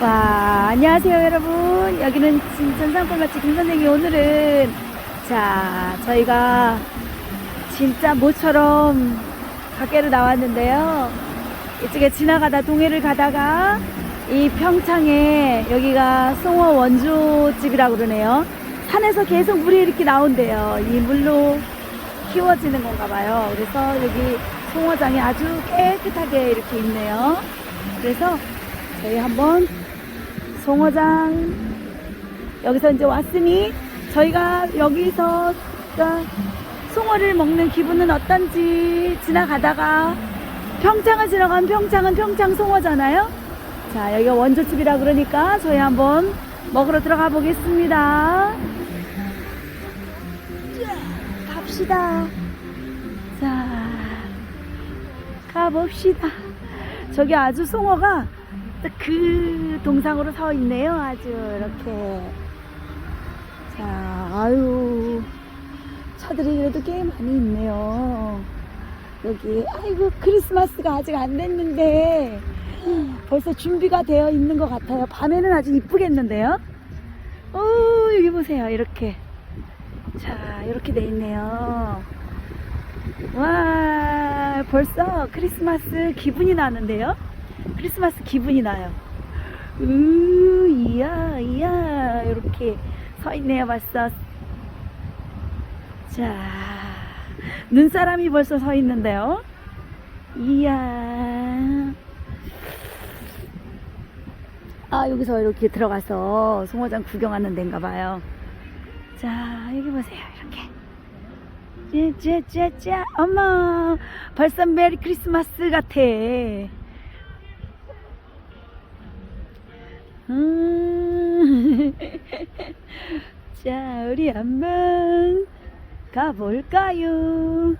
와, 안녕하세요, 여러분. 여기는 진천 산골맛집 김선생이 오늘은, 자, 저희가 진짜 모처럼 밖에로 나왔는데요. 이쪽에 지나가다 동해를 가다가 이 평창에 여기가 송어 원조집이라고 그러네요. 산에서 계속 물이 이렇게 나온대요. 이 물로 키워지는 건가 봐요. 그래서 여기 송어장이 아주 깨끗하게 이렇게 있네요. 그래서 저희 한번 송어장 여기서 이제 왔으니 저희가 여기서 송어를 먹는 기분은 어떤지 지나가다가 평창을 지나가면 평창은 평창 송어잖아요. 자 여기가 원조집이라 그러니까 저희 한번 먹으러 들어가 보겠습니다. 자, 갑시다. 자 가봅시다. 저기 아주 송어가 딱 그 동상으로 서 있네요. 아주 이렇게. 자, 아유. 차들이 그래도 꽤 많이 있네요. 여기, 아이고, 크리스마스가 아직 안 됐는데, 벌써 준비가 되어 있는 것 같아요. 밤에는 아주 이쁘겠는데요? 오, 여기 보세요. 이렇게. 자, 이렇게 돼 있네요. 와, 벌써 크리스마스 기분이 나는데요? 크리스마스 기분이 나요. 으, 이야, 이야, 이렇게 서 있네요, 벌써. 자, 눈사람이 벌써 서 있는데요. 이야. 아, 여기서 이렇게 들어가서 송어장 구경하는 데인가 봐요. 자, 여기 보세요, 이렇게. 짜짜짜짜, 어머, 벌써 메리 크리스마스 같아. 음. 자, 우리 한번 가볼까요?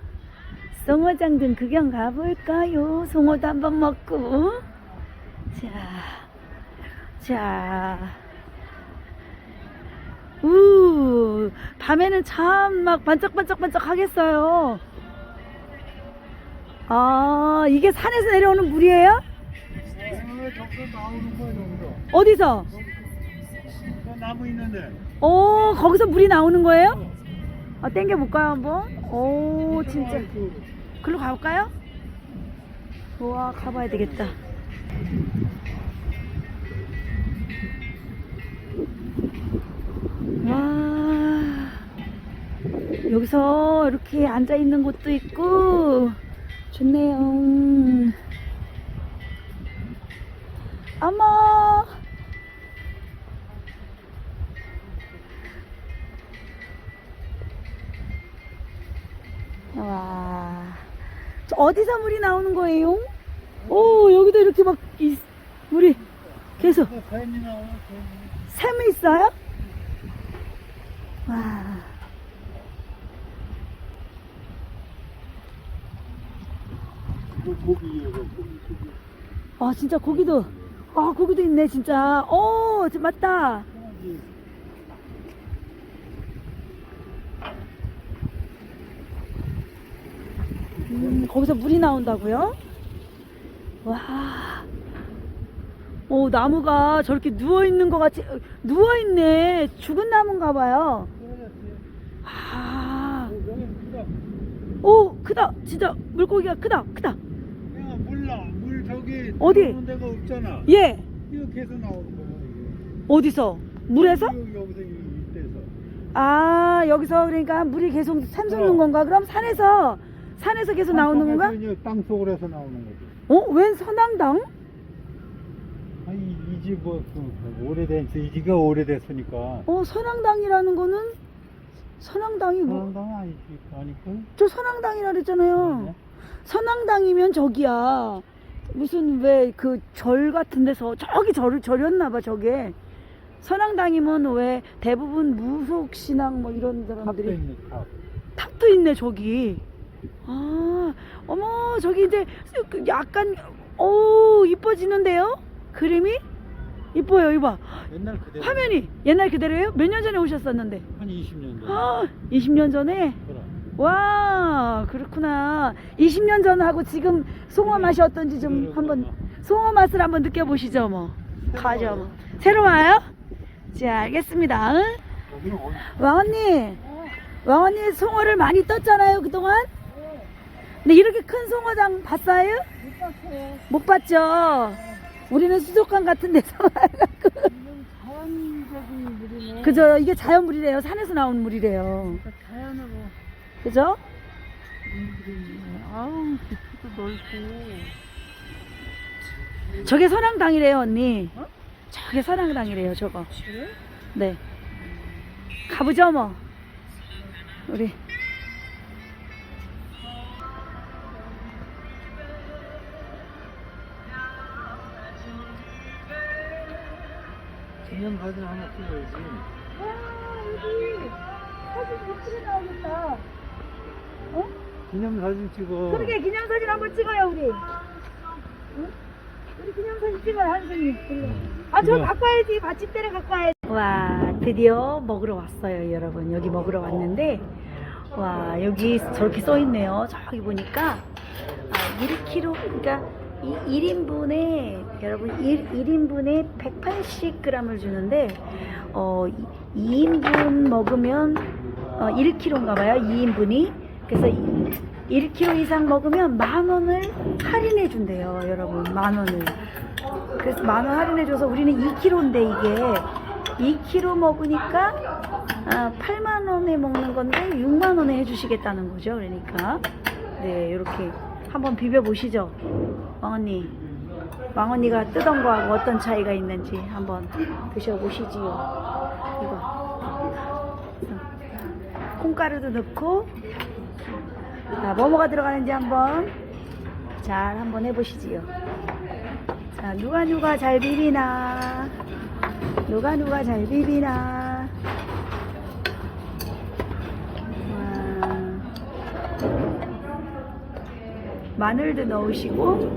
송어장 등 구경 가볼까요? 송어도 한번 먹고. 자, 자. 우, 밤에는 참 막 반짝반짝반짝 하겠어요. 아, 이게 산에서 내려오는 물이에요? 어디서? 저 나무 있는데 오, 거기서 물이 나오는 거예요? 아, 땡겨 볼까요, 한번? 오, 진짜. 글로 가볼까요? 우와, 가봐야 되겠다. 와, 여기서 이렇게 앉아 있는 곳도 있고, 좋네요. 어머! 와. 저 어디서 물이 나오는 거예요? 오, 여기도 이렇게 막, 이, 물이 계속. 뱀이 샘이 있어요? 와. 그 고기예요 그 고기 고기 아, 진짜 고기도. 아, 고기도 있네, 진짜. 오, 저 맞다. 음, 거기서 물이 나온다고요? 와. 오, 나무가 저렇게 누워있는 것 같이, 어, 누워있네. 죽은 나무인가 봐요. 아. 크다 오, 크다. 진짜 물고기가 크다. 크다. 어디? 들어오는 데가 없잖아 예. 이렇게 해서 나오는 거야 어디서? 물에서? 이게 여기, 여기서 이- 이때서 아, 여기서 그러니까 물이 계속 샘솟는 어. 건가? 그럼 산에서, 산에서 계속 나오는 건가? 땅 속으로 해서 나오는 거지 어? 웬 선앙당? 아니 이집뭐 그, 오래된 이 집이 오래됐으니까 어, 선앙당이라는 거는? 선앙당이 뭐? 그런 아니지 아니고 저 선앙당이라 그랬잖아요. 선앙당이면 저기야. 무슨 왜 그 절 같은 데서 저기 절을 절였나 봐 저게. 선앙당이면 왜 대부분 무속 신앙 뭐 이런 탑도 사람들이 있는 탑 탑도 있네 저기. 아, 어머 저기 이제 그 약간 오 이뻐지는데요? 그림이 이뻐요 이봐. 옛날 그대로 화면이 옛날 그대로예요? 몇 년 전에 오셨었는데? 한 20년 전 아, 20년 전에? 그럼 와, 그렇구나. 20년 전하고 지금 송어 맛이 어떤지 좀 그러구나. 한번 송어 맛을 한번 느껴보시죠, 뭐. 가죠. 뭐. 새로 와요? 자, 알겠습니다. 응? 왕언니, 왕언니 송어를 많이 떴잖아요, 그동안? 근데 이렇게 큰 송어장 봤어요? 못 봤죠? 우리는 수족관 같은 데서. 그죠? 이게 자연물이래요. 산에서 나온 물이래요. 그러니까 자연으로 그죠? 물이네. 아우, 깊이도 넓고. 저게 선앙당이래요, 언니. 어? 저게 선앙당이래요, 저거. 그래? 네. 가보죠, 뭐. 우리. 기념 사진 하나 찍어야지. 와, 여기 사진 예쁘게 나오겠다. 어? 기념사진 찍어. 그러게 기념사진 한번 찍어요, 우리. 응? 우리 기념사진 찍어요, 한승이. 아, 저 이거. 갖고 와야지. 받침대를 갖고 와야지. 와, 드디어 먹으러 왔어요, 여러분. 여기 먹으러 왔는데, 와, 여기 저렇게 써 있네요. 저기 보니까, 아, 1kg, 그러니까 이 1인분에, 여러분, 1, 1인분에 180g을 주는데, 어, 2인분 먹으면, 어, 1kg인가 봐요, 2인분이. 그래서 1kg 이상 먹으면 만 원을 할인해 준대요, 여러분. 만 원을. 그래서 만 원 할인해 줘서 우리는 2kg인데 이게 2kg 먹으니까 아, 8만 원에 먹는 건데 6만 원에 해주시겠다는 거죠. 그러니까 네 이렇게 한번 비벼 보시죠, 왕언니. 왕언니가 뜨던 거하고 어떤 차이가 있는지 한번 드셔 보시지요. 이거 콩가루도 넣고 자 뭐뭐가 들어가는지 한번 잘 한번 해보시지요. 자, 누가 누가 잘 비비나? 누가 누가 잘 비비나? 와. 마늘도 넣으시고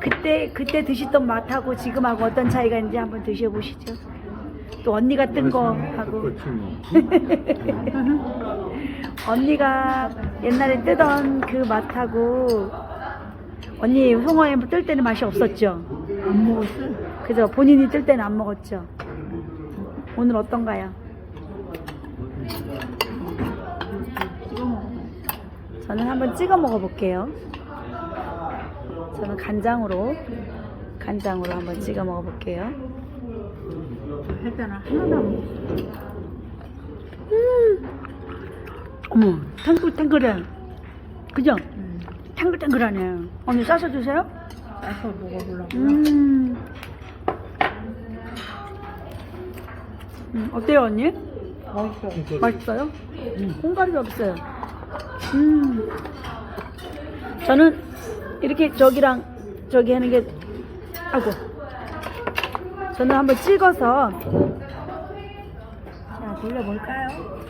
그때 그때 드시던 맛하고 지금하고 어떤 차이가 있는지 한번 드셔보시죠. 또 언니가 뜬 거 하고. 언니가 옛날에 뜨던 그 맛하고 언니 송어에 뜰 때는 맛이 없었죠. 안 먹었어? 그죠? 본인이 뜰 때는 안 먹었죠. 오늘 어떤가요? 찍어 먹어. 저는 한번 찍어 먹어볼게요. 저는 간장으로 간장으로 한번 찍어 먹어볼게요. 했잖아. 하나도 안 먹었어. 음, 어머, 탱글탱글해. 그죠? 응. 탱글탱글하네. 언니 싸서 주세요. 따서 먹어보려고. 음. 음, 어때요, 언니? 맛있어. 맛있어요? 콩가루 여기 있어요. 음. 저는 이렇게 저기랑 저기 하는 게, 아이고. 저는 한번 찍어서, 자, 돌려볼까요?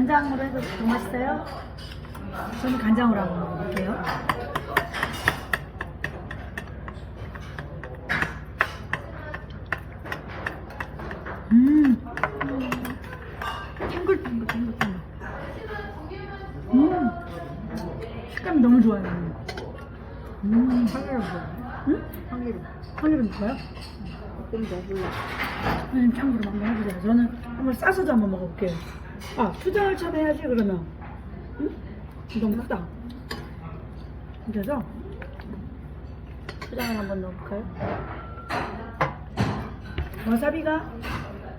간장으로 해도 더 맛있어요? 저는 간장으로 한번 먹어볼게요. 음. 탱글탱글 탱글탱글. 음. 식감이 너무 좋아요. 음. 참기름 좋아해. 응? 참기름. 참기름 좋아요? 좀 넣어볼래. 선생님 참기름 한번 해주세요. 저는 한번 싸서도 한번 먹어볼게요. 아, 투장을 참 해야지 그러면. 응? 너무 크다. 그래서 투장을 한번 넣어볼까요? 와사비가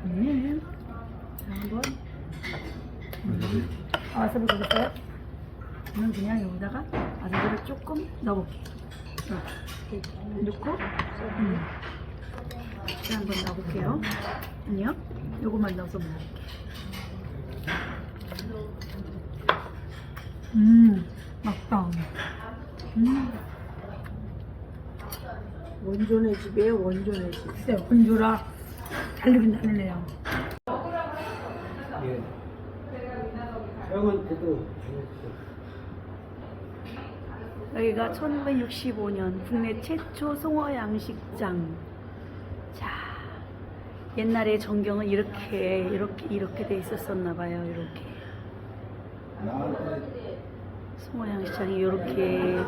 네. 자, 한번 아, 와사비 있어요? 저는 그냥 여기다가 와사비를 조금 넣어볼게요. 어. 넣고 음. 한번 넣어볼게요. 아니요, 요것만 넣어서 먹어볼게요. 음, 맛있다. 음, 원존의 집에 원존의 집. 글쎄요, 건조라 달리긴. 예. 형한테도 여기가 1965년 국내 최초 송어 양식장. 자, 옛날에 전경은 이렇게 이렇게 이렇게 돼 있었었나 봐요. 이렇게. 양식장이 이렇게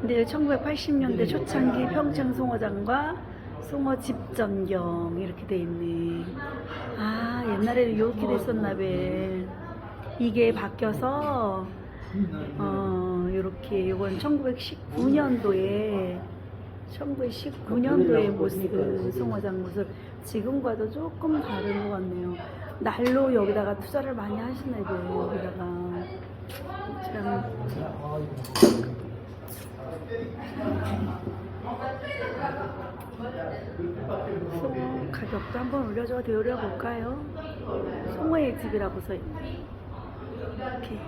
근데 1980년대 초창기 평창 송어장과 송어 집전경 이렇게 돼 있네. 아 옛날에는 이렇게 됐었나 봐. 이게 바뀌어서 어 이렇게 이건 1919년도에 1919년도의 모습 그 송어장 모습 지금과도 조금 다른 것 같네요. 날로 여기다가 투자를 많이 하시나 봐요. 여기다가 참 송어 가격도 한번 올려줘 드려볼까요? 송어의 집이라고 써있네. 이렇게